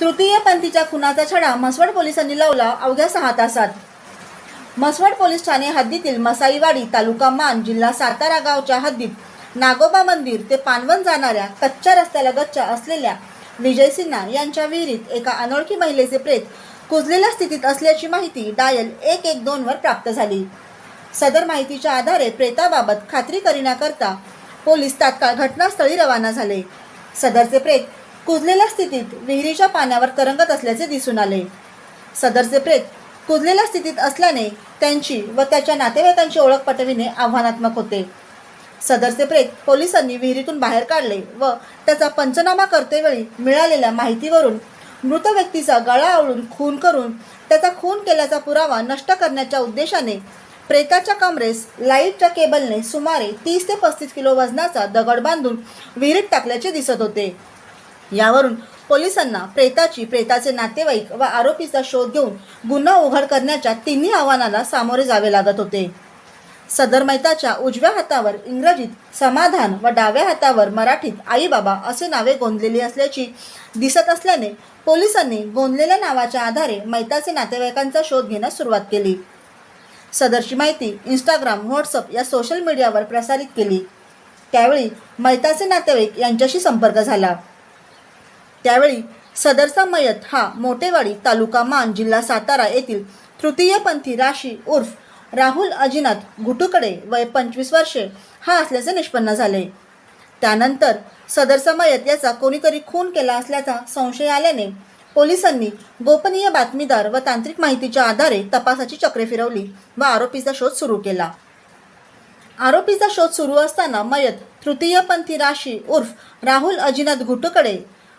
तृतीय पंथीच्या खुनाचा छडा म्हसवड पोलिसांनी लावला अवघ्या सहा तासात. म्हसवड पोलीस ठाणे हद्दीतील मसाईवाडी तालुका मान जिल्हा सातारा गावच्या हद्दीत नागोबा मंदिर ते पानवन जाणाऱ्या कच्च्या रस्त्यालगतच्या असलेल्या विजय सिन्हा यांच्या विहिरीत एका अनोळखी महिलेचे प्रेत कुजलेल्या स्थितीत असल्याची माहिती डायल एक एक दोनवर प्राप्त झाली. सदर माहितीच्या आधारे प्रेताबाबत खात्री करण्याकरता पोलीस तात्काळ घटनास्थळी रवाना झाले. सदरचे प्रेत कुजलेल्या स्थितीत विहिरीच्या पाण्यावर तरंगत असल्याचे दिसून आले. सदरचे प्रेत कुजलेल्या स्थितीत असल्याने त्यांची व त्याच्या नातेवाईकांची ओळख पटविणे आव्हानात्मक होते. सदरचे प्रेत पोलिसांनी विहिरीतून बाहेर काढले व त्याचा पंचनामा करतेवेळी मिळालेल्या माहितीवरून मृत व्यक्तीचा गळा आवळून खून करून त्याचा खून केल्याचा पुरावा नष्ट करण्याच्या उद्देशाने प्रेताच्या कमरेस लाईटच्या केबलने सुमारे तीस ते पस्तीस किलो वजनाचा दगड बांधून विहिरीत टाकल्याचे दिसत होते. यावरून पोलिसांना प्रेताची प्रेताचे नातेवाईक व आरोपीचा शोध घेऊन गुन्हा उघड करण्याच्या तिन्ही आव्हानाला सामोरे जावे लागत होते. सदर मैताच्या उजव्या हातावर इंग्रजीत समाधान व डाव्या हातावर मराठीत आई बाबा असे नावे गोंदलेली असल्याची दिसत असल्याने पोलिसांनी गोंदलेल्या नावाच्या आधारे मैताचे नातेवाईकांचा शोध घेण्यास सुरुवात केली. सदरची माहिती इंस्टाग्राम व्हॉट्सअप या सोशल मीडियावर प्रसारित केली. त्यावेळी मैताचे नातेवाईक यांच्याशी संपर्क झाला. त्यावेळी सदरचा मयत हा मोटेवाडी तालुका मान जिल्हा सातारा येथील तृतीयपंथी राशी उर्फ राहुल अजिनाथ घुटुकडे वय पंचवीस वर्षे हा असल्याचे निष्पन्न झाले. त्यानंतर सदरचा मयत याचा कोणीतरी खून केला असल्याचा संशय आल्याने पोलिसांनी गोपनीय बातमीदार व तांत्रिक माहितीच्या आधारे तपासाची चक्रे फिरवली व आरोपीचा शोध सुरू केला. आरोपीचा शोध सुरू असताना मयत तृतीयपंथी राशी उर्फ राहुल अजिनाथ घुटुकडे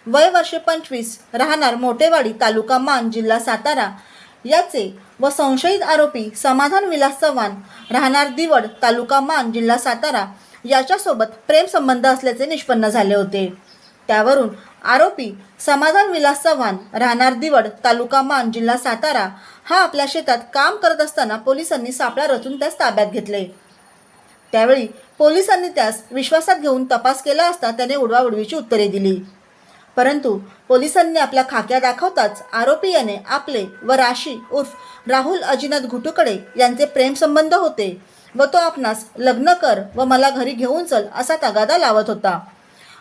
वय वर्षे पंचवीस राहणार मोटेवाडी तालुका मान जिल्हा सातारा. याचे व संशयित आरोपी समाधान विलास चव्हाण राहणार दिवड तालुका मान जिल्हा सातारा याच्यासोबत प्रेम संबंध असल्याचे निष्पन्न झाले होते. त्यावरून आरोपी समाधान विलास चव्हाण राहणार दिवड तालुका मान जिल्हा सातारा हा आपल्या शेतात काम करत असताना पोलिसांनी सापळा रचून त्यास ताब्यात घेतले. त्यावेळी पोलिसांनी त्यास विश्वासात घेऊन तपास केला असता त्याने उडवाउडवीची उत्तरे दिली. परंतु पोलिसांनी आपल्या खाक्या दाखवताच आरोपी याने आपले व राशी उर्फ राहुल अजिनाथ घुटुकडे यांचे प्रेमसंबंध होते व तो आपणास लग्न कर व मला घरी घेऊन चल असा तगादा लावत होता.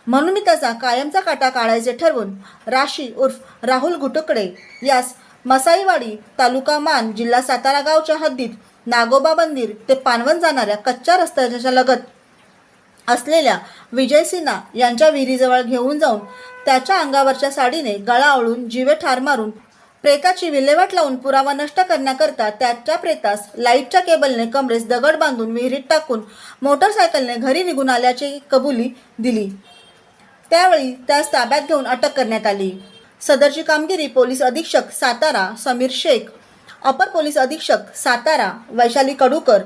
म्हणून मी त्याचा कायमचा काटा काढायचे ठरवून राशी उर्फ राहुल घुटुकडे यास मसाईवाडी तालुका मान जिल्हा सातारा गावच्या हद्दीत नागोबा मंदिर ते पानवण जाणाऱ्या कच्च्या रस्त्याच्या लगत असलेल्या विजय सिन्हा यांच्या विहिरीजवळ घेऊन जाऊन त्याच्या अंगावरच्या साडीने गळा आवळून जीवे ठार मारून प्रेताची विल्हेवाट लावून पुरावा नष्ट करण्याकरता त्याच्या प्रेतास लाईटच्या केबलने कमरेस दगड बांधून विहिरीत टाकून मोटरसायकलने घरी निघून आल्याची कबुली दिली. त्यावेळी त्यास ताब्यात घेऊन अटक करण्यात आली. सदरची कामगिरी पोलीस अधीक्षक सातारा समीर शेख अपर पोलीस अधीक्षक सातारा वैशाली कडूकर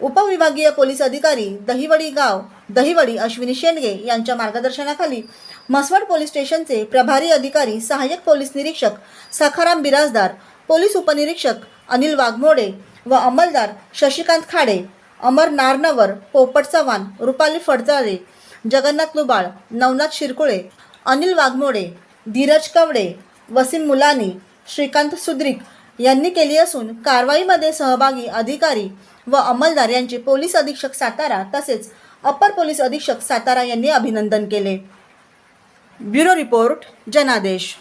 उपविभागीय पोलीस अधिकारी दहिवडी गाव दहिवडी अश्विनी शेंडगे यांच्या मार्गदर्शनाखाली म्हसवड पोलीस स्टेशनचे प्रभारी अधिकारी सहाय्यक पोलीस निरीक्षक सखाराम बिराजदार पोलीस उपनिरीक्षक अनिल वाघमोडे व अंमलदार शशिकांत खाडे अमर नारनवर पोपट चव्हाण रुपाली फडजारे जगन्नाथ लुबाळ नवनाथ शिरकुळे अनिल वाघमोडे धीरज कवडे वसीम मुलानी श्रीकांत सुद्रिक यांनी केली असून कारवाईमध्ये सहभागी अधिकारी व अंमलदार यांचे पोलीस अधीक्षक सातारा तसेच अपर पोलीस अधीक्षक सातारा यांनी अभिनंदन केले. ब्युरो रिपोर्ट जनादेश.